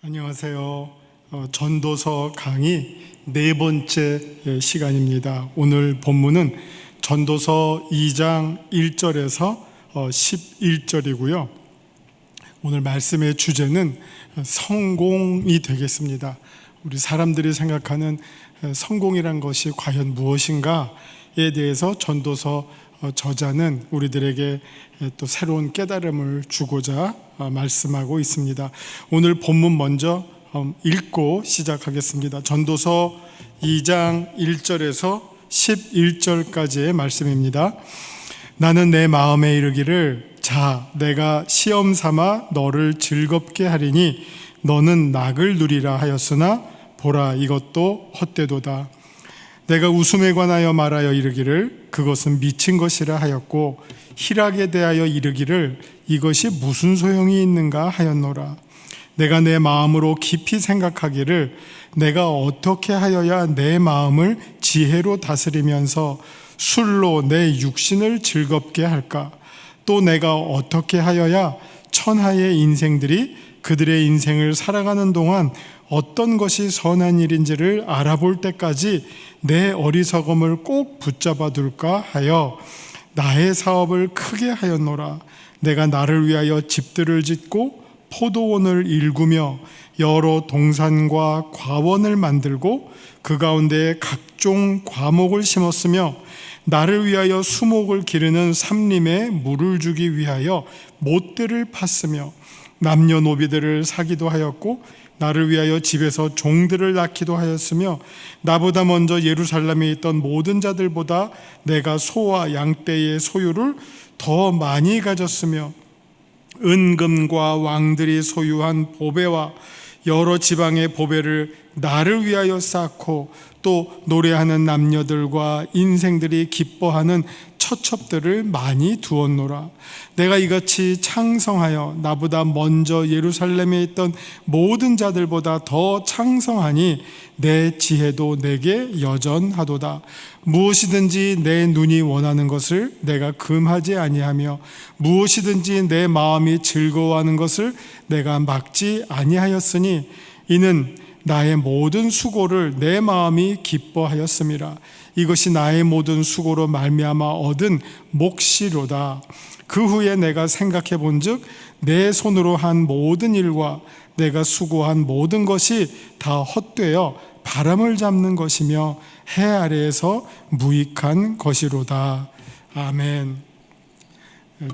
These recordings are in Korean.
안녕하세요. 어, 전도서 강의 네 번째 예, 시간입니다. 오늘 본문은 전도서 2장 1절에서 11절이고요. 오늘 말씀의 주제는 성공이 되겠습니다. 우리 사람들이 생각하는 어, 성공이란 것이 과연 무엇인가에 대해서 전도서 어, 저자는 우리들에게 또 새로운 깨달음을 주고자 어, 말씀하고 있습니다. 오늘 본문 먼저 어, 읽고 시작하겠습니다. 전도서 2장 1절에서 11절까지의 말씀입니다. 나는 내 마음에 이르기를 자 내가 시험 삼아 너를 즐겁게 하리니 너는 낙을 누리라 하였으나 보라 이것도 헛되도다. 내가 웃음에 관하여 말하여 이르기를 그것은 미친 것이라 하였고 희락에 대하여 이르기를 이것이 무슨 소용이 있는가 하였노라. 내가 내 마음으로 깊이 생각하기를 내가 어떻게 하여야 내 마음을 지혜로 다스리면서 술로 내 육신을 즐겁게 할까? 또 내가 어떻게 하여야 천하의 인생들이 그들의 인생을 살아가는 동안 어떤 것이 선한 일인지를 알아볼 때까지 내 어리석음을 꼭 붙잡아 둘까 하여 나의 사업을 크게 하였노라. 내가 나를 위하여 집들을 짓고 포도원을 일구며 여러 동산과 과원을 만들고 그 가운데 각종 과목을 심었으며 나를 위하여 수목을 기르는 삼림에 물을 주기 위하여 못들을 팠으며 남녀 노비들을 사기도 하였고 나를 위하여 집에서 종들을 낳기도 하였으며 나보다 먼저 예루살렘에 있던 모든 자들보다 내가 소와 양떼의 소유를 더 많이 가졌으며 은금과 왕들이 소유한 보배와 여러 지방의 보배를 나를 위하여 쌓고 또 노래하는 남녀들과 인생들이 기뻐하는 처첩들을 많이 두었노라. 내가 이같이 창성하여 나보다 먼저 예루살렘에 있던 모든 자들보다 더 창성하니 내 지혜도 내게 여전하도다. 무엇이든지 내 눈이 원하는 것을 내가 금하지 아니하며 무엇이든지 내 마음이 즐거워하는 것을 내가 막지 아니하였으니 이는 나의 모든 수고를 내 마음이 기뻐하였음이라. 이것이 나의 모든 수고로 말미암아 얻은 몫이로다. 그 후에 내가 생각해 본즉 내 손으로 한 모든 일과 내가 수고한 모든 것이 다 헛되어 바람을 잡는 것이며 해 아래에서 무익한 것이로다. 아멘.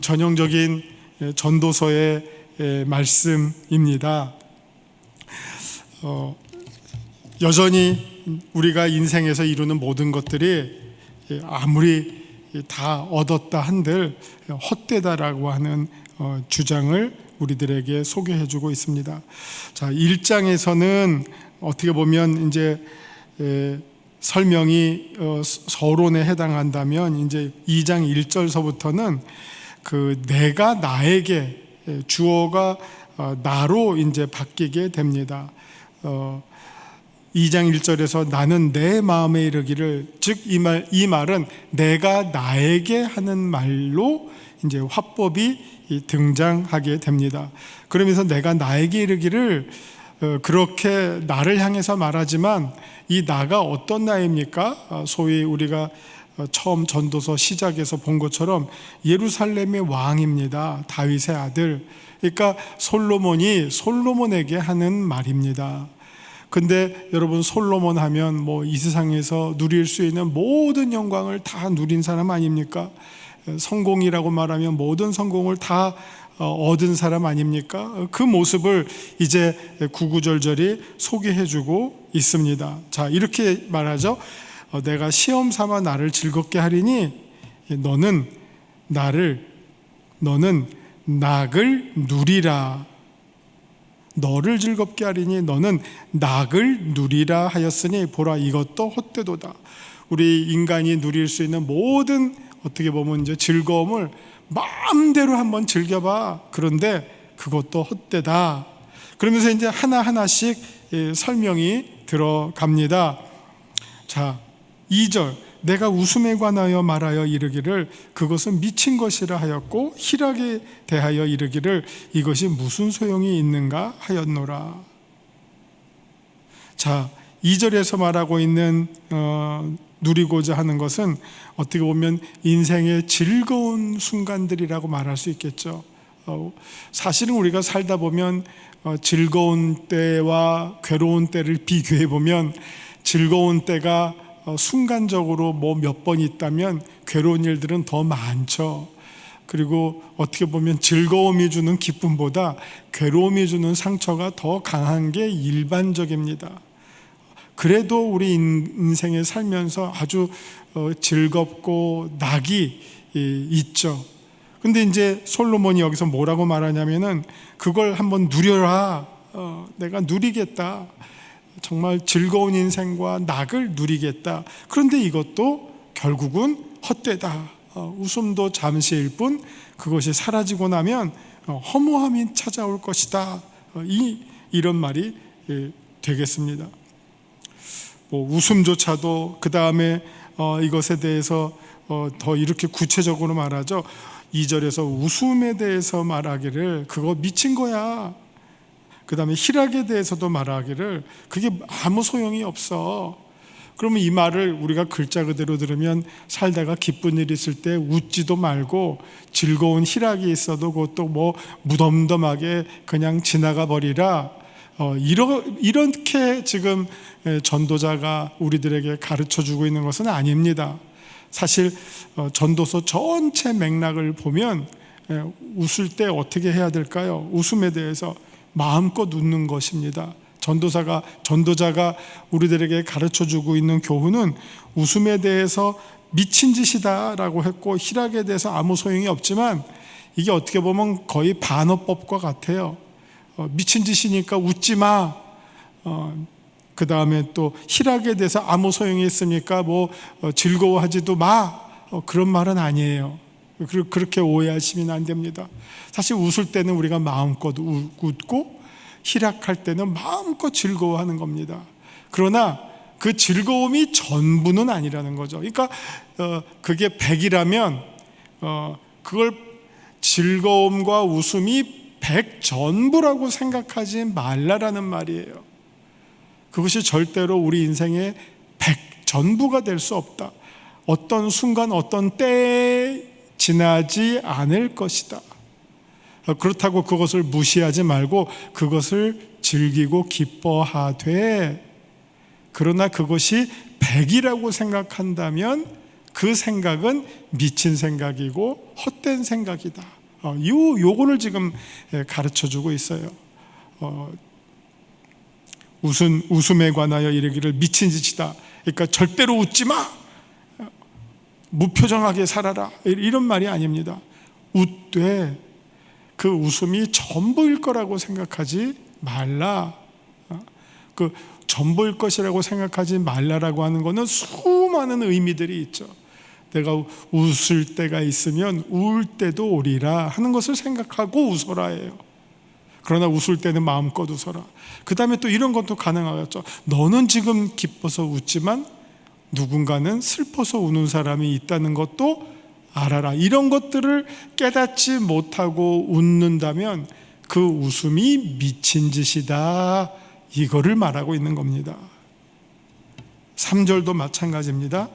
전형적인 전도서의 말씀입니다. 어, 여전히 우리가 인생에서 이루는 모든 것들이 아무리 다 얻었다 한들 헛되다라고 하는 어, 주장을 우리들에게 소개해 주고 있습니다. 자, 1장에서는 어떻게 보면 이제 설명이 어, 서론에 해당한다면 이제 2장 1절서부터는 그 내가 나에게 주어가 어, 나로 이제 바뀌게 됩니다. 2장 1절에서 나는 내 마음에 이르기를 즉 이 말 이 말은 내가 나에게 하는 말로 이제 화법이 등장하게 됩니다. 그러면서 내가 나에게 이르기를 어, 그렇게 나를 향해서 말하지만 이 나가 어떤 나입니까? 어, 소위 우리가 어, 처음 전도서 시작에서 본 것처럼 예루살렘의 왕입니다. 다윗의 아들. 그러니까 솔로몬이 솔로몬에게 하는 말입니다. 근데 여러분 솔로몬 하면 뭐 이 세상에서 누릴 수 있는 모든 영광을 다 누린 사람 아닙니까? 성공이라고 말하면 모든 성공을 다 어, 얻은 사람 아닙니까? 그 모습을 이제 구구절절히 소개해주고 있습니다. 자 이렇게 말하죠. 어, 내가 시험 삼아 나를 즐겁게 하리니 너는 나를 너는 낙을 누리라. 너를 즐겁게 하리니 너는 낙을 누리라 하였으니 보라 이것도 헛되도다. 우리 인간이 누릴 수 있는 모든 어떻게 보면 이제 즐거움을 마음대로 한번 즐겨봐. 그런데 그것도 헛되다. 그러면서 이제 하나하나씩 예, 설명이 들어갑니다. 자, 2절. 내가 웃음에 관하여 말하여 이르기를 그것은 미친 것이라 하였고 희락에 대하여 이르기를 이것이 무슨 소용이 있는가 하였노라. 자, 2절에서 말하고 있는 어, 누리고자 하는 것은 어떻게 보면 인생의 즐거운 순간들이라고 말할 수 있겠죠. 어, 사실은 우리가 살다 보면 어, 즐거운 때와 괴로운 때를 비교해 보면 즐거운 때가 어, 순간적으로 뭐 몇 번 있다면 괴로운 일들은 더 많죠. 그리고 어떻게 보면 즐거움이 주는 기쁨보다 괴로움이 주는 상처가 더 강한 게 일반적입니다. 그래도 우리 인생에 살면서 아주 어, 즐겁고 낙이 있죠. 근데 이제 솔로몬이 여기서 뭐라고 말하냐면은 그걸 한번 누려라. 어, 내가 누리겠다. 정말 즐거운 인생과 낙을 누리겠다. 그런데 이것도 결국은 헛되다. 어, 웃음도 잠시일 뿐 그것이 사라지고 나면 어, 허무함이 찾아올 것이다. 어, 이 이런 말이 예, 되겠습니다. 뭐 웃음조차도 그 다음에 어, 이것에 대해서 어, 더 이렇게 구체적으로 말하죠. 2절에서 웃음에 대해서 말하기를 그거 미친 거야. 그 다음에 희락에 대해서도 말하기를 그게 아무 소용이 없어. 그러면 이 말을 우리가 글자 그대로 들으면 살다가 기쁜 일 있을 때 웃지도 말고 즐거운 희락이 있어도 그것도 뭐 무덤덤하게 그냥 지나가 버리라. 어, 이러, 이렇게 지금 전도자가 우리들에게 가르쳐 주고 있는 것은 아닙니다. 사실 어, 전도서 전체 맥락을 보면 웃을 때 어떻게 해야 될까요? 웃음에 대해서 마음껏 웃는 것입니다. 전도사가 전도자가 우리들에게 가르쳐 주고 있는 교훈은 웃음에 대해서 미친 짓이다라고 했고 희락에 대해서 아무 소용이 없지만 이게 어떻게 보면 거의 반어법과 같아요. 어, 미친 짓이니까 웃지 마. 어, 그 다음에 또 희락에 대해서 아무 소용이 있습니까? 뭐 어, 즐거워하지도 마. 어, 그런 말은 아니에요. 그렇게 오해하시면 안 됩니다. 사실 웃을 때는 우리가 마음껏 웃고 희락할 때는 마음껏 즐거워하는 겁니다. 그러나 그 즐거움이 전부는 아니라는 거죠. 그러니까 어, 그게 100이라면 어, 그걸 즐거움과 웃음이 100 전부라고 생각하지 말라라는 말이에요. 그것이 절대로 우리 인생의 100 전부가 될 수 없다. 어떤 순간 어떤 때에 지나지 않을 것이다. 그렇다고 그것을 무시하지 말고 그것을 즐기고 기뻐하되 그러나 그것이 백이라고 생각한다면 그 생각은 미친 생각이고 헛된 생각이다. 어, 요 요거를 지금 예, 가르쳐 주고 있어요. 어, 웃음 웃음에 관하여 이르기를 미친 짓이다. 그러니까 절대로 웃지 마. 무표정하게 살아라. 이런 말이 아닙니다. 웃되 그 웃음이 전부일 거라고 생각하지 말라. 어? 그 전부일 것이라고 생각하지 말라라고 하는 것은 수많은 의미들이 있죠. 내가 웃을 때가 있으면 울 때도 오리라 하는 것을 생각하고 웃어라예요. 그러나 웃을 때는 마음껏 웃어라. 그 다음에 또 이런 것도 가능하겠죠. 너는 지금 기뻐서 웃지만 누군가는 슬퍼서 우는 사람이 있다는 것도 알아라. 이런 것들을 깨닫지 못하고 웃는다면 그 웃음이 미친 짓이다. 이거를 말하고 있는 겁니다. 3절도 마찬가지입니다.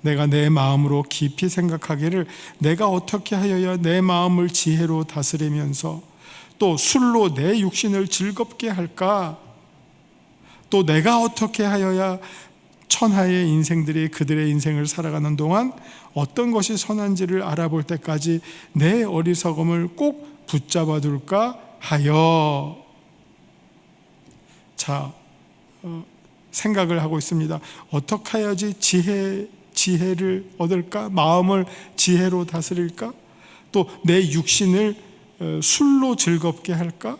내가 내 마음으로 깊이 생각하기를 내가 어떻게 하여야 내 마음을 지혜로 다스리면서 또 술로 내 육신을 즐겁게 할까? 또 내가 어떻게 하여야 천하의 인생들이 그들의 인생을 살아가는 동안 어떤 것이 선한지를 알아볼 때까지 내 어리석음을 꼭 붙잡아 둘까 하여 자 어, 생각을 하고 있습니다. 어떻게 해야지 지혜 지혜를 얻을까? 마음을 지혜로 다스릴까? 또 내 육신을 어, 술로 즐겁게 할까?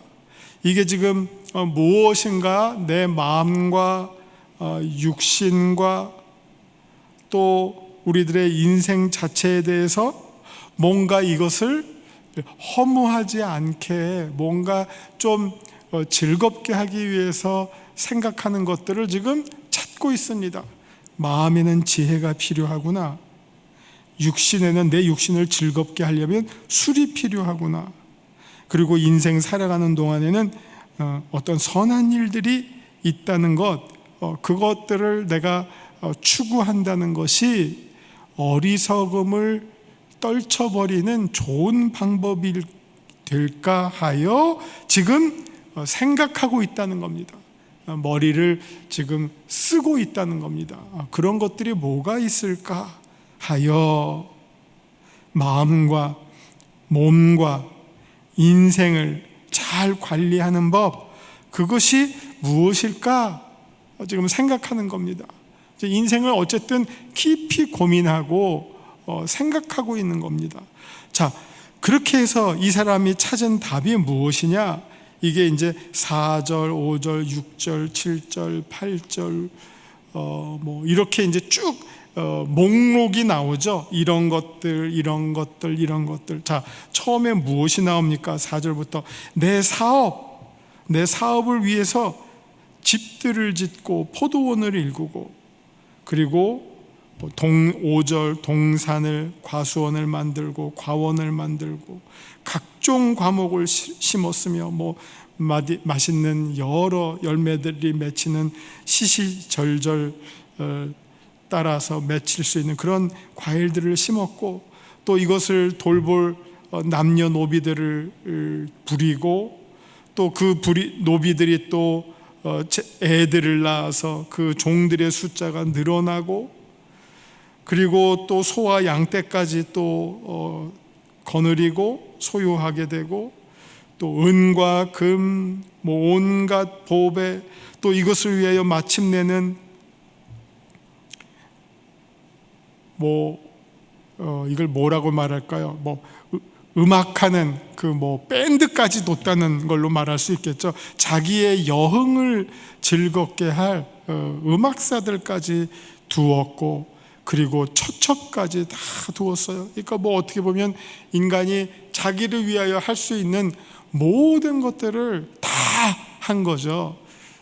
이게 지금 어, 무엇인가 내 마음과 어, 육신과 또 우리들의 인생 자체에 대해서 뭔가 이것을 허무하지 않게 뭔가 좀 어, 즐겁게 하기 위해서 생각하는 것들을 지금 찾고 있습니다. 마음에는 지혜가 필요하구나. 육신에는 내 육신을 즐겁게 하려면 술이 필요하구나. 그리고 인생 살아가는 동안에는 어, 어떤 선한 일들이 있다는 것, 어, 그것들을 내가 어, 추구한다는 것이 어리석음을 떨쳐버리는 좋은 방법이 될까 하여 지금 어, 생각하고 있다는 겁니다. 어, 머리를 지금 쓰고 있다는 겁니다. 아, 그런 것들이 뭐가 있을까 하여 마음과 몸과 인생을 잘 관리하는 법, 그것이 무엇일까? 지금 생각하는 겁니다. 인생을 어쨌든 깊이 고민하고 어, 생각하고 있는 겁니다. 자, 그렇게 해서 이 사람이 찾은 답이 무엇이냐? 이게 이제 4절, 5절, 6절, 7절, 8절, 어, 뭐, 이렇게 이제 쭉 어, 목록이 나오죠. 이런 것들, 이런 것들, 이런 것들. 자, 처음에 무엇이 나옵니까? 4절부터 내 사업, 내 사업을 위해서 집들을 짓고 포도원을 일구고 그리고 뭐동 5절 동산을 과수원을 만들고 과원을 만들고 각종 과목을 시- 심었으며 뭐 마디- 맛있는 여러 열매들이 맺히는 시시절절 어, 따라서 맺힐 수 있는 그런 과일들을 심었고 또 이것을 돌볼 어, 남녀 노비들을 을, 부리고 또 그 노비들이 또 애들을 낳아서 그 종들의 숫자가 늘어나고 그리고 또 소와 양떼까지 또 어, 거느리고 소유하게 되고 또 은과 금, 뭐 온갖 보배 또 이것을 위하여 마침내는 뭐 어, 이걸 뭐라고 말할까요? 뭐 으- 음악하는 그 뭐 밴드까지 뒀다는 걸로 말할 수 있겠죠. 자기의 여흥을 즐겁게 할 어, 음악사들까지 두었고 그리고 처첩까지 다 두었어요. 그러니까 뭐 어떻게 보면 인간이 자기를 위하여 할 수 있는 모든 것들을 다 한 거죠.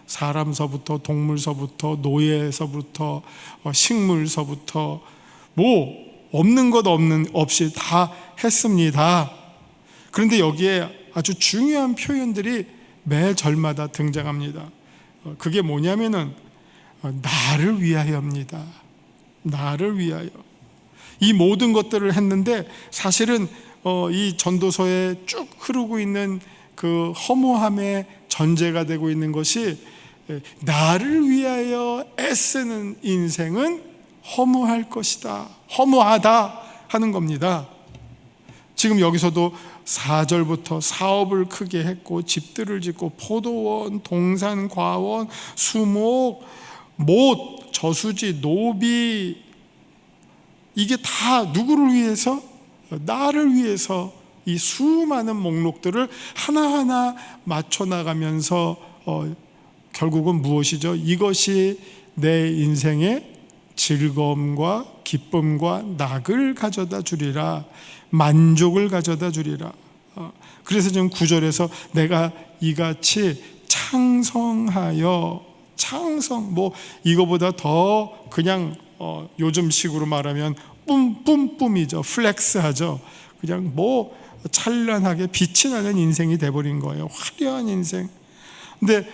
사람서부터 동물서부터 노예서부터 어, 식물서부터 뭐 없는 것 없는 없이 다 했습니다. 그런데 여기에 아주 중요한 표현들이 매 절마다 등장합니다. 어, 그게 뭐냐면은 어, 나를 위하여입니다. 나를 위하여. 이 모든 것들을 했는데 사실은 어, 이 전도서에 쭉 흐르고 있는 그 허무함의 전제가 되고 있는 것이 에, 나를 위하여 애쓰는 인생은 허무할 것이다. 허무하다 하는 겁니다. 지금 여기서도 4절부터 사업을 크게 했고 집들을 짓고 포도원, 동산, 과원, 수목, 못, 저수지, 노비 이게 다 누구를 위해서? 나를 위해서 이 수많은 목록들을 하나하나 맞춰 나가면서 어, 결국은 무엇이죠? 이것이 내 인생의 즐거움과 기쁨과 낙을 가져다 주리라 만족을 가져다 주리라. 어, 그래서 지금 구절에서 내가 이같이 창성하여 창성 뭐 이거보다 더 그냥 어, 요즘식으로 말하면 뿜뿜뿜이죠. 플렉스하죠. 그냥 뭐 찬란하게 빛이 나는 인생이 돼버린 거예요. 화려한 인생. 근데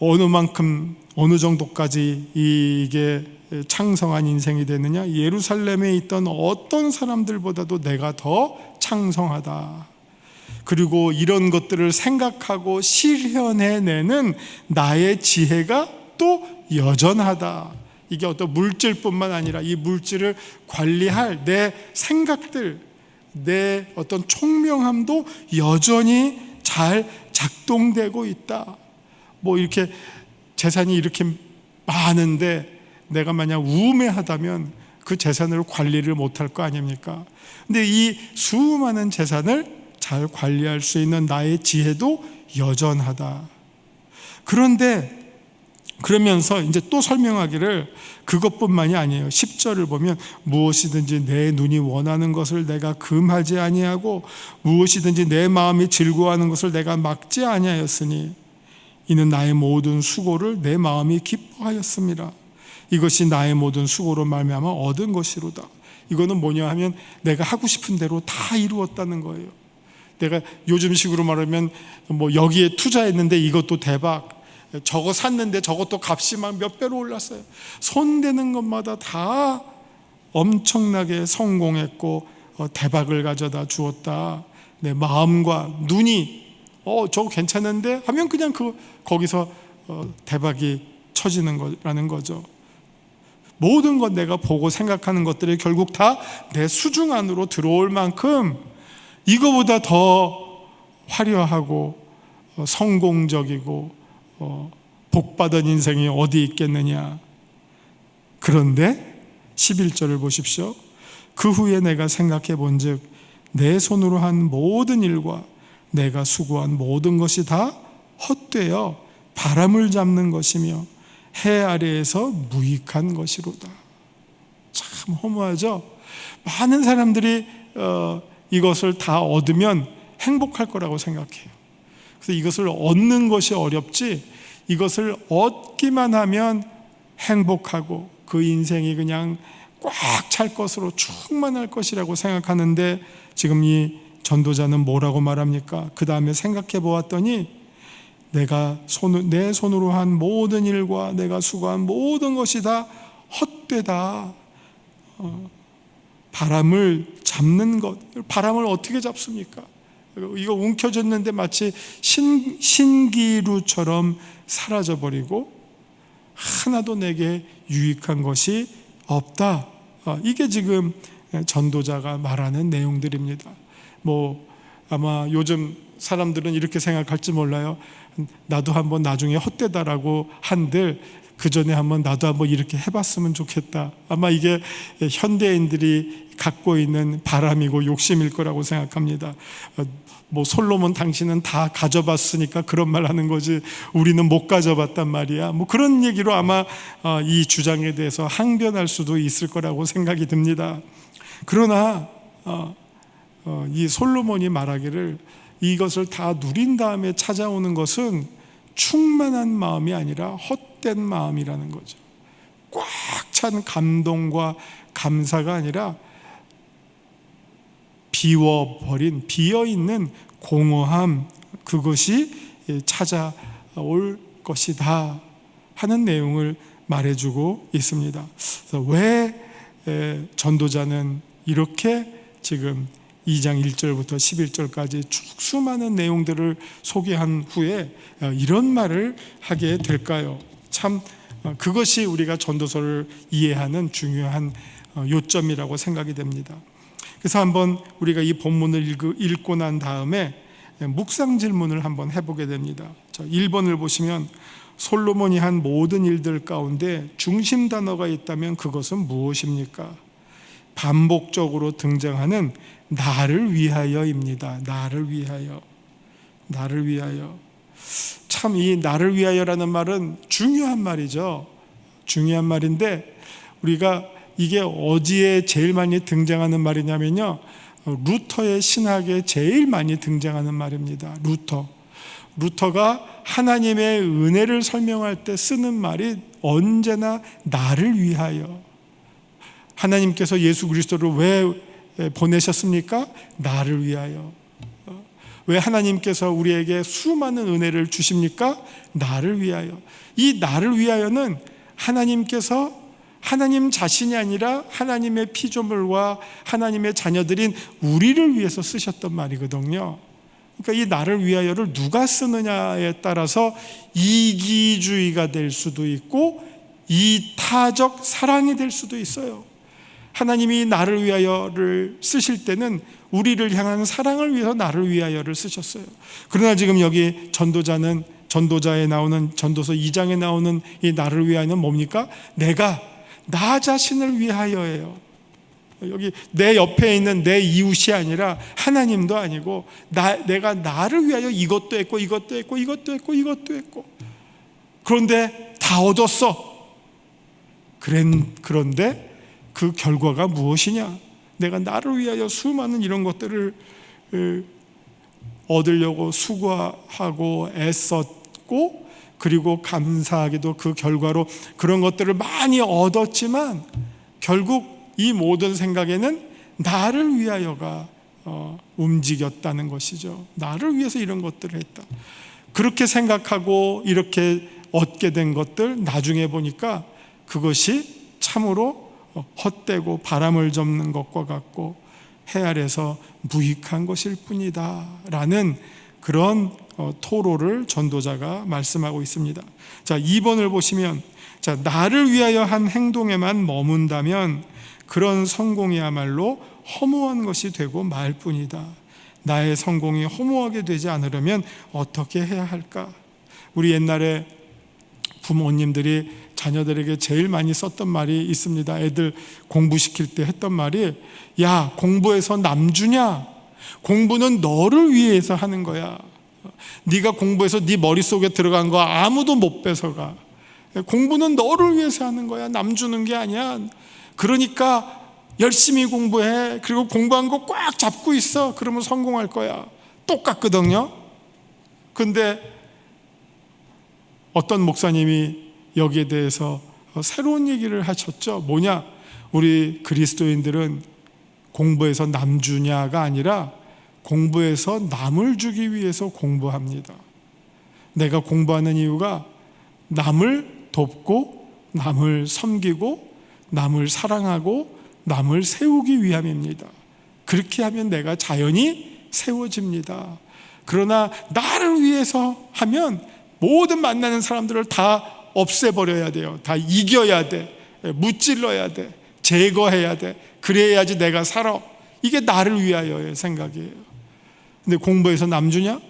어느 만큼 어느 정도까지 이게 창성한 인생이 되느냐? 예루살렘에 있던 어떤 사람들보다도 내가 더 창성하다. 그리고 이런 것들을 생각하고 실현해내는 나의 지혜가 또 여전하다. 이게 어떤 물질뿐만 아니라 이 물질을 관리할 내 생각들 내 어떤 총명함도 여전히 잘 작동되고 있다. 뭐 이렇게 재산이 이렇게 많은데 내가 만약 우매하다면 그 재산을 관리를 못할 거 아닙니까? 근데 이 수많은 재산을 잘 관리할 수 있는 나의 지혜도 여전하다. 그런데 그러면서 이제 또 설명하기를 그것뿐만이 아니에요. 10절을 보면 무엇이든지 내 눈이 원하는 것을 내가 금하지 아니하고 무엇이든지 내 마음이 즐거워하는 것을 내가 막지 아니하였으니 이는 나의 모든 수고를 내 마음이 기뻐하였습니다. 이것이 나의 모든 수고로 말미암아 얻은 것이로다. 이거는 뭐냐 하면 내가 하고 싶은 대로 다 이루었다는 거예요. 내가 요즘식으로 말하면 뭐 여기에 투자했는데 이것도 대박, 저거 샀는데 저것도 값이 막 몇 배로 올랐어요. 손대는 것마다 다 엄청나게 성공했고 어, 대박을 가져다 주었다. 내 마음과 눈이 어 저거 괜찮은데 하면 그냥 그 거기서 어, 대박이 쳐지는 거라는 거죠. 모든 것 내가 보고 생각하는 것들이 결국 다 내 수중 안으로 들어올 만큼 이거보다 더 화려하고 어, 성공적이고 어, 복받은 인생이 어디 있겠느냐. 그런데 11절을 보십시오. 그 후에 내가 생각해 본즉 내 손으로 한 모든 일과 내가 수고한 모든 것이 다 헛되어 바람을 잡는 것이며 해 아래에서 무익한 것이로다. 참 허무하죠. 많은 사람들이 어, 이것을 다 얻으면 행복할 거라고 생각해요. 그래서 이것을 얻는 것이 어렵지 이것을 얻기만 하면 행복하고 그 인생이 그냥 꽉 찰 것으로 충만할 것이라고 생각하는데 지금 이 전도자는 뭐라고 말합니까? 그 다음에 생각해 보았더니 내가 손, 내 손으로 한 모든 일과 내가 수고한 모든 것이 다 헛되다. 어, 바람을 잡는 것, 바람을 어떻게 잡습니까? 이거 움켜졌는데 마치 신, 신기루처럼 사라져버리고 하나도 내게 유익한 것이 없다. 어, 이게 지금 전도자가 말하는 내용들입니다. 뭐 아마 요즘 사람들은 이렇게 생각할지 몰라요. 나도 한번 나중에 헛되다라고 한들 그 전에 한번 나도 한번 이렇게 해봤으면 좋겠다. 아마 이게 현대인들이 갖고 있는 바람이고 욕심일 거라고 생각합니다. 어, 뭐 솔로몬 당신은 다 가져봤으니까 그런 말 하는 거지 우리는 못 가져봤단 말이야. 뭐 그런 얘기로 아마 어, 이 주장에 대해서 항변할 수도 있을 거라고 생각이 듭니다. 그러나 어, 이 솔로몬이 말하기를 이것을 다 누린 다음에 찾아오는 것은 충만한 마음이 아니라 헛된 마음이라는 거죠. 꽉 찬 감동과 감사가 아니라 비워버린 비어있는 공허함 그것이 찾아올 것이다 하는 내용을 말해주고 있습니다. 왜 전도자는 이렇게 지금 2장 1절부터 11절까지 쭉 수많은 내용들을 소개한 후에 어, 이런 말을 하게 될까요? 참 어, 그것이 우리가 전도서를 이해하는 중요한 어, 요점이라고 생각이 됩니다. 그래서 한번 우리가 이 본문을 읽고 난 다음에 묵상 질문을 한번 해보게 됩니다. 1번을 보시면 솔로몬이 한 모든 일들 가운데 중심 단어가 있다면 그것은 무엇입니까? 반복적으로 등장하는 나를 위하여입니다. 나를 위하여. 나를 위하여. 참 이 나를 위하여라는 말은 중요한 말이죠. 중요한 말인데 우리가 이게 어디에 제일 많이 등장하는 말이냐면요. 루터의 신학에 제일 많이 등장하는 말입니다. 루터. 루터가 하나님의 은혜를 설명할 때 쓰는 말이 언제나 나를 위하여. 하나님께서 예수 그리스도를 왜 보내셨습니까? 나를 위하여. 왜 하나님께서 우리에게 수많은 은혜를 주십니까? 나를 위하여. 이 나를 위하여는 하나님께서 하나님 자신이 아니라 하나님의 피조물과 하나님의 자녀들인 우리를 위해서 쓰셨던 말이거든요. 그러니까 이 나를 위하여를 누가 쓰느냐에 따라서 이기주의가 될 수도 있고 이타적 사랑이 될 수도 있어요. 하나님이 나를 위하여를 쓰실 때는 우리를 향한 사랑을 위해서 나를 위하여를 쓰셨어요. 그러나 지금 여기 전도자는 전도자에 나오는 전도서 2장에 나오는 이 나를 위하여는 뭡니까? 내가 나 자신을 위하여예요. 여기 내 옆에 있는 내 이웃이 아니라 하나님도 아니고 나, 내가 나를 위하여 이것도 했고 이것도 했고 이것도 했고 이것도 했고 그런데 다 얻었어. 그런, 그런데 그 결과가 무엇이냐? 내가 나를 위하여 수많은 이런 것들을 얻으려고 수고하고 애썼고 그리고 감사하게도 그 결과로 그런 것들을 많이 얻었지만 결국 이 모든 생각에는 나를 위하여가 어, 움직였다는 것이죠. 나를 위해서 이런 것들을 했다. 그렇게 생각하고 이렇게 얻게 된 것들 나중에 보니까 그것이 참으로 헛되고 바람을 접는 것과 같고 해 아래서 무익한 것일 뿐이다 라는 그런 어, 토로를 전도자가 말씀하고 있습니다. 자, 2번을 보시면 자, 나를 위하여 한 행동에만 머문다면 그런 성공이야말로 허무한 것이 되고 말 뿐이다. 나의 성공이 허무하게 되지 않으려면 어떻게 해야 할까? 우리 옛날에 부모님들이 자녀들에게 제일 많이 썼던 말이 있습니다. 애들 공부시킬 때 했던 말이 야, 공부해서 남주냐? 공부는 너를 위해서 하는 거야. 네가 공부해서 네 머릿속에 들어간 거 아무도 못 뺏어가. 공부는 너를 위해서 하는 거야. 남 주는 게 아니야. 그러니까 열심히 공부해. 그리고 공부한 거 꽉 잡고 있어. 그러면 성공할 거야. 똑같거든요. 근데 어떤 목사님이 여기에 대해서 새로운 얘기를 하셨죠. 뭐냐? 우리 그리스도인들은 공부해서 남 주냐가 아니라 공부해서 남을 주기 위해서 공부합니다. 내가 공부하는 이유가 남을 돕고 남을 섬기고 남을 사랑하고 남을 세우기 위함입니다. 그렇게 하면 내가 자연히 세워집니다. 그러나 나를 위해서 하면 모든 만나는 사람들을 다 없애버려야 돼요. 다 이겨야 돼. 무찔러야 돼. 제거해야 돼. 그래야지 내가 살아. 이게 나를 위하여의 생각이에요. 근데 공부해서 남주냐?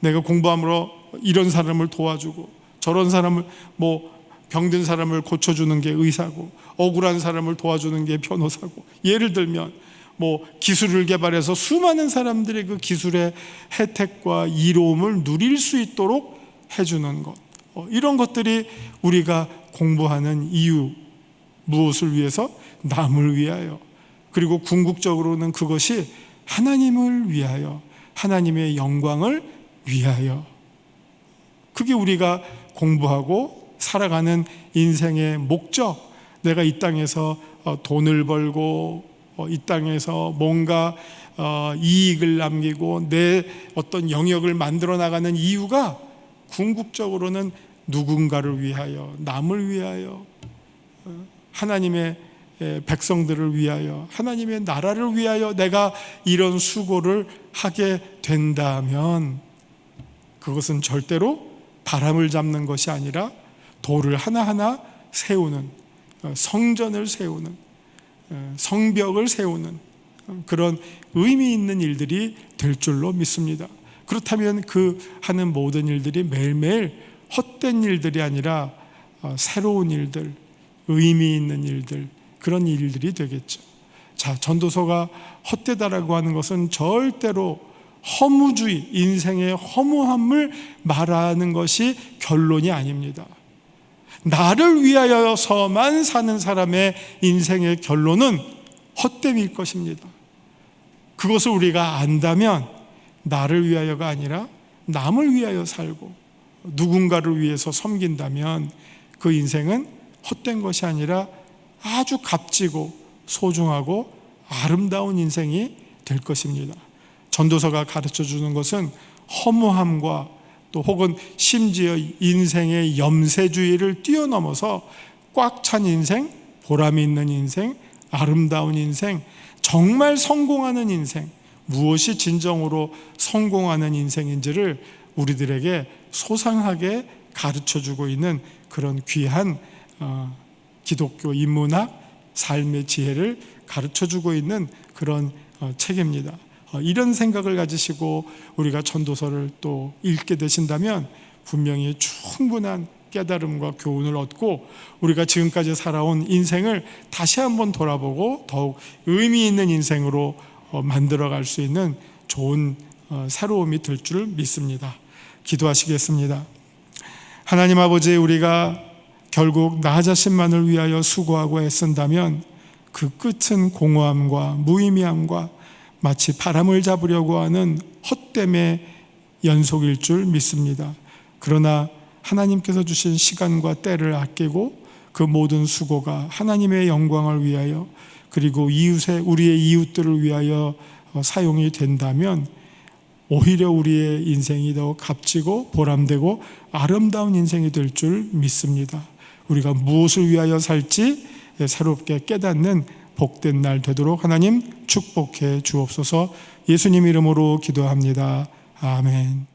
내가 공부함으로 이런 사람을 도와주고 저런 사람을 뭐 병든 사람을 고쳐주는 게 의사고 억울한 사람을 도와주는 게 변호사고 예를 들면 뭐 기술을 개발해서 수많은 사람들의 그 기술의 혜택과 이로움을 누릴 수 있도록 해주는 것 어, 이런 것들이 우리가 공부하는 이유 무엇을 위해서? 남을 위하여. 그리고 궁극적으로는 그것이 하나님을 위하여 하나님의 영광을 위하여. 그게 우리가 공부하고 살아가는 인생의 목적. 내가 이 땅에서 어, 돈을 벌고 어, 이 땅에서 뭔가 어, 이익을 남기고 내 어떤 영역을 만들어 나가는 이유가 궁극적으로는 누군가를 위하여 남을 위하여 하나님의 백성들을 위하여 하나님의 나라를 위하여 내가 이런 수고를 하게 된다면 그것은 절대로 바람을 잡는 것이 아니라 돌을 하나하나 세우는 어, 성전을 세우는 어, 성벽을 세우는 어, 그런 의미 있는 일들이 될 줄로 믿습니다. 그렇다면 그 하는 모든 일들이 매일매일 헛된 일들이 아니라 새로운 일들, 의미 있는 일들, 그런 일들이 되겠죠. 자, 전도서가 헛되다라고 하는 것은 절대로 허무주의, 인생의 허무함을 말하는 것이 결론이 아닙니다. 나를 위하여서만 사는 사람의 인생의 결론은 헛됨일 것입니다. 그것을 우리가 안다면 나를 위하여가 아니라 남을 위하여 살고 누군가를 위해서 섬긴다면 그 인생은 헛된 것이 아니라 아주 값지고 소중하고 아름다운 인생이 될 것입니다. 전도서가 가르쳐 주는 것은 허무함과 또 혹은 심지어 인생의 염세주의를 뛰어넘어서 꽉 찬 인생, 보람 있는 인생, 아름다운 인생, 정말 성공하는 인생, 무엇이 진정으로 성공하는 인생인지를 우리들에게 소상하게 가르쳐 주고 있는 그런 귀한 어, 기독교 인문학 삶의 지혜를 가르쳐 주고 있는 그런 어, 책입니다. 어, 이런 생각을 가지시고 우리가 전도서를 또 읽게 되신다면 분명히 충분한 깨달음과 교훈을 얻고 우리가 지금까지 살아온 인생을 다시 한번 돌아보고 더욱 의미 있는 인생으로 어, 만들어 갈 수 있는 좋은 새로움이 될 줄 믿습니다. 기도하시겠습니다. 하나님 아버지 우리가 결국 나 자신만을 위하여 수고하고 애쓴다면 그 끝은 공허함과 무의미함과 마치 바람을 잡으려고 하는 헛됨의 연속일 줄 믿습니다. 그러나 하나님께서 주신 시간과 때를 아끼고 그 모든 수고가 하나님의 영광을 위하여 그리고 이웃의 우리의 이웃들을 위하여 어, 사용이 된다면 오히려 우리의 인생이 더 값지고 보람되고 아름다운 인생이 될 줄 믿습니다. 우리가 무엇을 위하여 살지 새롭게 깨닫는 복된 날 되도록 하나님 축복해 주옵소서 예수님 이름으로 기도합니다. 아멘.